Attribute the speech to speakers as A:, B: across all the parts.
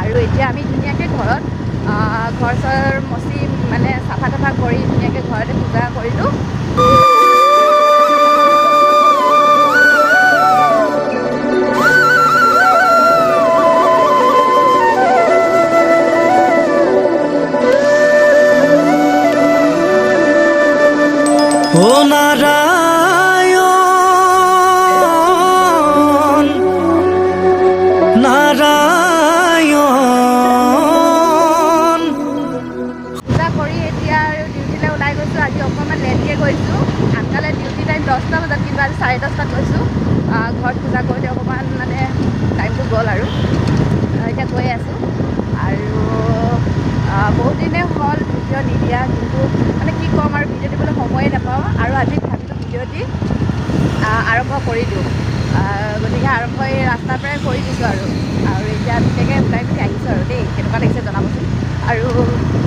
A: আৰু এতিয়া আমি ধুনীয়াকৈ ঘৰত ঘৰ চৰ মচি মানে চাফা তাফা কৰি ধুনীয়াকৈ ঘৰতে পূজা কৰিলোঁ।
B: ও নারায়ণ
A: নিদিয়া কিন্তু মানে কি ক'ম আৰু ভিডিঅ' দিবলৈ সময়ে নাপাওঁ আৰু আজি ভাবিলোঁ ভিডিঅ' দি আৰম্ভ কৰি দিওঁ। গতিকে আৰম্ভ এই ৰাস্তাৰ পৰাই কৰি দিছোঁ আৰু। আৰু এতিয়া ধুনীয়াকৈ ওলাই মেলি আহিছোঁ আৰু দেই কেনেকুৱা লাগিছে জনাবচোন। আৰু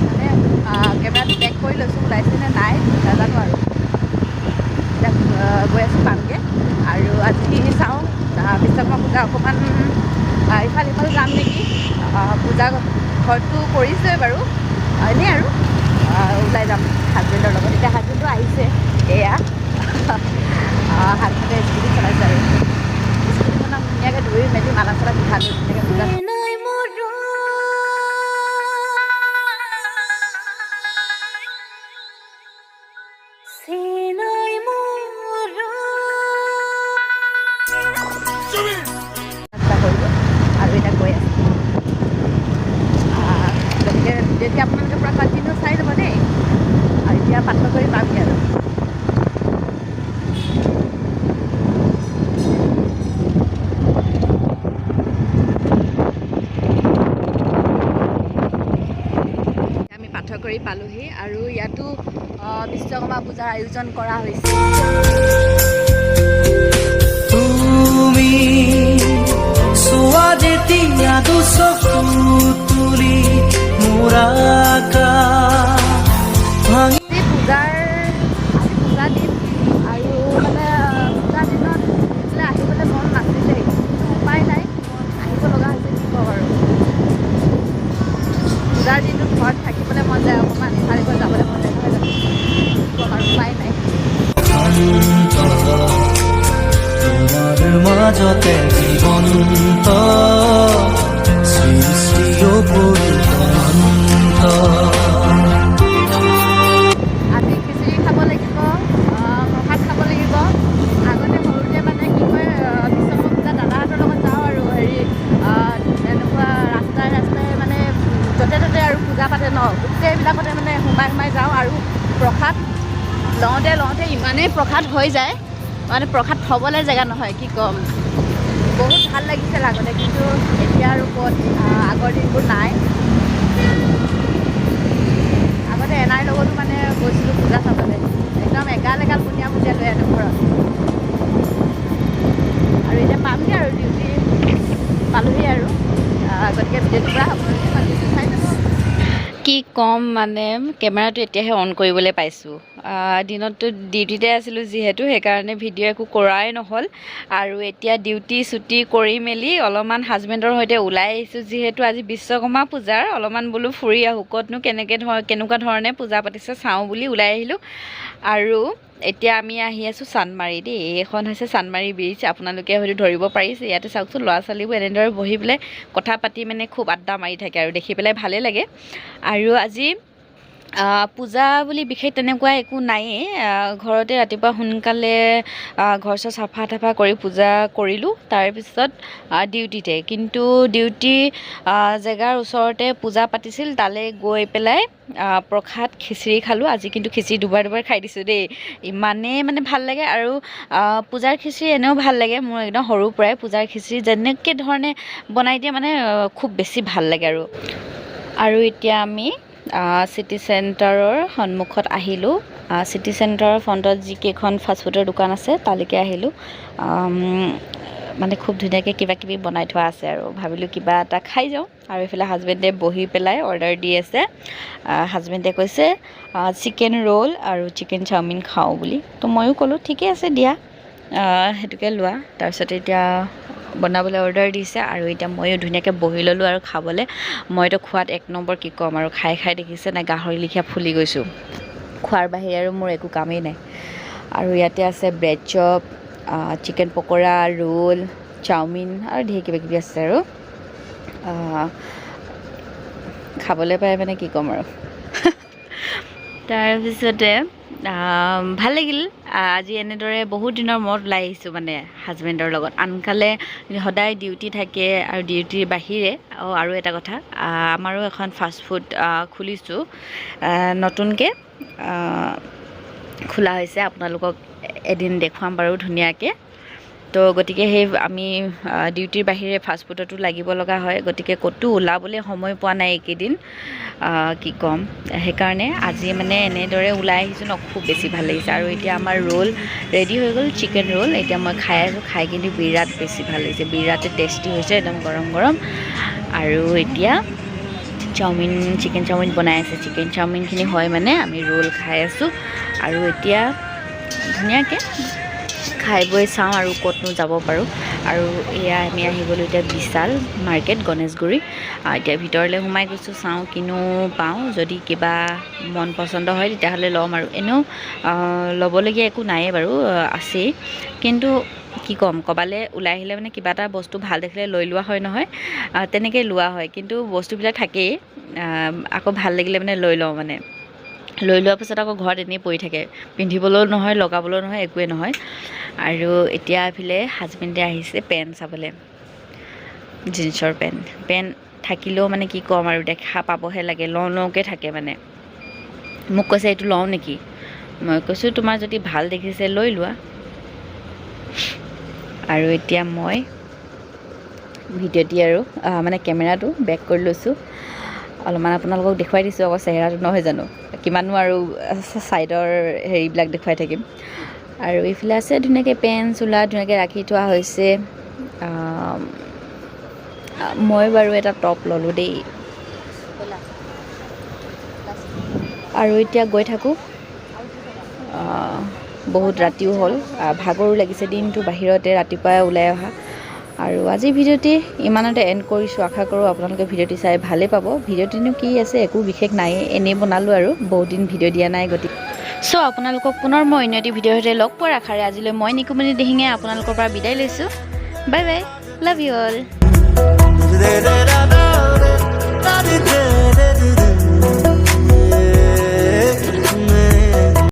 A: মানে কেমেৰাটো বেক কৰি লৈছোঁ ওলাইছে নে নাই নাজানো আৰু। এতিয়া গৈ আছোঁ পামগৈ। আৰু আজি চাওঁ বিশ্বকৰ্মা পূজা অকণমান ইফাল সিফাল যাম নেকি? পূজা ঘৰটো কৰিছোৱে বাৰু। এনেই আৰু। ওলাই যাম। হাজবেণ্ডৰ লগত। এতিয়া হাজবেণ্ডো আহিছে। এয়া। হাজবেণ্ডে স্কুটি চলাইছে আৰু। স্কুটিখনক ধুনীয়াকৈ ধুই মেলি মালা চালা পিন্ধালোঁ। ধুনীয়াকৈ পূজা এতিয়া পাত্ৰ কৰি পামগৈ আৰু। আমি পাথৰ কৰি পালোহি আৰু ইয়াতো বিশ্বকৰ্মা পূজাৰ আয়োজন কৰা হৈছে।
B: তুলি মোৰ
A: আজি পূজাৰ আজি পূজা দিন আৰু মানে পূজাৰ দিনত এইফালে আহিবলৈ মন নাছিলেই উপায় নাই আহিব লগা হৈছে ক'ম আৰু। পূজাৰ দিনটোত ঘৰত থাকিবলৈ মন যায় অকণমান ইফালে যাবলৈ মন যায়
B: মাজতে জীৱন্ত সৃষ্টিও পৰিবন্ত
A: ইমানেই প্ৰসাদ হৈ যায়। মানে প্ৰসাদ থ'বলৈ জেগা নহয় কি ক'ম। বহুত ভাল লাগিছিল আগতে কিন্তু এতিয়া আহ, আগৰ দিনবোৰ নাই। আগতে এনাইৰ লগতো মানে গৈছিলোঁ পূজা চাবলৈ। একদম এগাল এগাল বুনিয়া বুনিয়া লৈ আনো ঘৰত আৰু এতিয়া পামগৈ আৰু ডিউটি পালোহি আৰু আহ, গতিকে ভিডিঅ'টো পৰা আপোনালোকে কণ্টিনিউ চাই যাব কি ক'ম মানে কেমেৰাটো এতিয়াহে অন কৰিবলৈ পাইছোঁ। দিনততো ডিউটিতে আছিলোঁ যিহেতু সেইকাৰণে ভিডিঅ' একো কৰাই নহ'ল। আৰু এতিয়া ডিউটি ছুটি কৰি মেলি অলপমান হাজবেণ্ডৰ সৈতে ওলাই আহিছোঁ যিহেতু আজি বিশ্বকৰ্মা পূজাৰ। অলপমান বোলো ফুৰি আহোঁ ক'তনো কেনেকৈ ধৰ কেনেকুৱা ধৰণে পূজা পাতিছে চাওঁ বুলি ওলাই আহিলোঁ। আৰু এতিয়া আমি আহি আছোঁ চান্দমাৰি দেই। এইখন হৈছে চান্দমাৰি ব্ৰিজ আপোনালোকে হয়তো ধৰিব পাৰিছে। ইয়াতে চাওকচোন ল'ৰা ছোৱালীবোৰ এনেদৰে বহি পেলাই কথা পাতি মানে খুব আড্ডা মাৰি থাকে আৰু দেখি পেলাই ভালেই লাগে। আৰু আজি পূজা বুলি বিশেষ তেনেকুৱা একো আহ, ঘৰতে ৰাতিপুৱা সোনকালে ঘৰ চৰ চাফা তাফা কৰি পূজা কৰিলোঁ। তাৰপিছত ডিউটিতে। কিন্তু ডিউটি জেগাৰ ওচৰতে পূজা পাতিছিল তালৈ গৈ পেলাই প্ৰসাদ খিচিৰি খালোঁ। আজি কিন্তু খিচিৰি দুবাৰ দুবাৰ খাই দিছোঁ দেই। ইমানেই মানে ভাল লাগে আৰু পূজাৰ খিচিৰি এনেও ভাল লাগে। মোৰ একদম সৰুৰ পৰাই পূজাৰ খিচিৰি যেনেকৈ ধৰণে বনাই দিয়ে মানে খুব বেছি ভাল লাগে আৰু। আৰু এতিয়া আমি চিটি চেণ্টাৰৰ সন্মুখত আহিলোঁ। চিটি চেণ্টাৰৰ ফ্ৰণ্টত যিকেইখন ফাষ্টফুডৰ দোকান আছে তালৈকে আহিলোঁ। মানে খুব ধুনীয়াকৈ কিবা কিবি বনাই থোৱা আছে আৰু। ভাবিলোঁ কিবা এটা খাই যাওঁ। আৰু এইফালে হাজবেণ্ডে বহি পেলাই অৰ্ডাৰ দি আছে। হাজবেণ্ডে কৈছে চিকেন ৰোল আৰু চিকেন চাওমিন খাওঁ বুলি। তো ময়ো ক'লোঁ ঠিকে আছে দিয়া। সেইটোকে লোৱা। তাৰপিছতে এতিয়া বনাবলৈ অৰ্ডাৰ দিছে আৰু এতিয়া ময়ো ধুনীয়াকৈ বহি ল'লোঁ আৰু খাবলৈ। মইতো খোৱাত এক নম্বৰ কি ক'ম আৰু খাই খাই দেখিছে নাই গাহৰি লিখীয়া ফুলি গৈছোঁ। খোৱাৰ বাহিৰে আৰু মোৰ একো কামেই নাই। আৰু ইয়াতে আছে bread chop chicken pakora roll chowmein আৰু ঢেৰ কিবা কিবি আছে আৰু। খাবলৈ পাই মানে কি ক'ম আৰু। তাৰপিছতে ভাল লাগিল। আজি এনেদৰে বহুত দিনৰ মূৰত ওলাই আহিছোঁ মানে হাজবেণ্ডৰ লগত। আনকালে সদায় ডিউটি থাকে আৰু ডিউটিৰ বাহিৰে। আৰু এটা কথা আমাৰো এখন ফাষ্টফুড খুলিছোঁ। নতুনকৈ খোলা হৈছে। আপোনালোকক এদিন দেখুৱাম বাৰু ধুনীয়াকৈ। তো গতিকে সেই আমি ডিউটিৰ বাহিৰে ফাষ্টফুডতো লাগিব লগা হয়। গতিকে ক'তো ওলাবলৈ সময় পোৱা নাই এইকেইদিন। কি ক'ম? সেইকাৰণে আজি মানে এনেদৰে ওলাই আহিছোঁ ন, খুব বেছি ভালো লাগিছে। আৰু এতিয়া আমাৰ ৰোল ৰেডি হৈ গ'ল চিকেন ৰোল এতিয়া মই খাই আছোঁ, খাই কিন্তু বিৰাট বেছি ভালো লাগিছে। বিৰাটেই টেষ্টি হৈছে, একদম গৰম গৰম। আৰু এতিয়া চাওমিন চিকেন চাওমিন বনাই আছে। চিকেন চাওমিনখিনি হয় মানে আমি ৰোল খাই আছোঁ। আৰু এতিয়া ধুনীয়াকৈ খাই বৈ চাওঁ আৰু ক'তনো যাব পাৰোঁ। আৰু এয়া আমি আহি গ'লোঁ এতিয়া বিশাল মাৰ্কেট গণেশগুৰি। এতিয়া ভিতৰলৈ সোমাই গৈছোঁ চাওঁ কিনো পাওঁ। যদি কিবা মন পচন্দ হয় তেতিয়াহ'লে ল'ম আৰু। এনেও ল'বলগীয়া একো নায়েই বাৰু আছেই। কিন্তু কি ক'ম ক'বালৈ ওলাই আহিলে মানে কিবা এটা বস্তু ভাল দেখিলে লৈ লোৱা হয় নহয়। তেনেকৈ লোৱা হয়। কিন্তু বস্তুবিলাক থাকেই। আকৌ ভাল লাগিলে মানে লৈ লওঁ মানে। লৈ লোৱাৰ পিছত আকৌ ঘৰত এনেই পৰি থাকে। পিন্ধিবলৈও নহয় লগাবলৈও নহয় একোৱেই নহয়। আৰু এতিয়া এইফালে হাজবেণ্ডে আহিছে পেণ্ট চাবলৈ। জিন্সৰ পেণ্ট পেণ্ট থাকিলেও মানে কি ক'ম আৰু দেখা পাবহে লাগে লওঁ লওঁকৈ থাকে মানে। মোক কৈছে এইটো লওঁ নেকি? মই কৈছোঁ তোমাৰ যদি ভাল দেখিছে লৈ লোৱা। আৰু এতিয়া মই ভিডিঅ'টি আৰু মানে কেমেৰাটো বেক কৰি লৈছোঁ। অলপমান আপোনালোকক দেখুৱাই দিছোঁ আকৌ চেহেৰাটো নহয় জানো? কিমাননো আৰু ছাইডৰ হেৰিবিলাক দেখুৱাই থাকিম। আৰু এইফালে আছে ধুনীয়াকৈ পেন চোলা ধুনীয়াকৈ ৰাখি থোৱা হৈছে। মই বাৰু এটা টপ ল'লোঁ দেই। আৰু এতিয়া গৈ থাকোঁ। বহুত ৰাতিও হ'ল। ভাগৰো লাগিছে দিনটো বাহিৰতে ৰাতিপুৱাই ওলাই অহা। আৰু আজিৰ ভিডিঅ'টি ইমানতে এণ্ড কৰিছোঁ আশা কৰোঁ আপোনালোকে ভিডিঅ'টি চাই ভালেই পাব ভিডিঅ'টিনো কি আছে একো বিশেষ নায়েই এনেই বনালোঁ আৰু বহুত দিন ভিডিঅ' দিয়া নাই গতিকে চ' আপোনালোকক পুনৰ মই অন্য এটি ভিডিঅ'ৰ সৈতে লগ পোৱাৰ আশাৰে আজিলৈ মই নিকুমণি দিহিঙে আপোনালোকৰ পৰা বিদায় লৈছোঁ bye bye love you all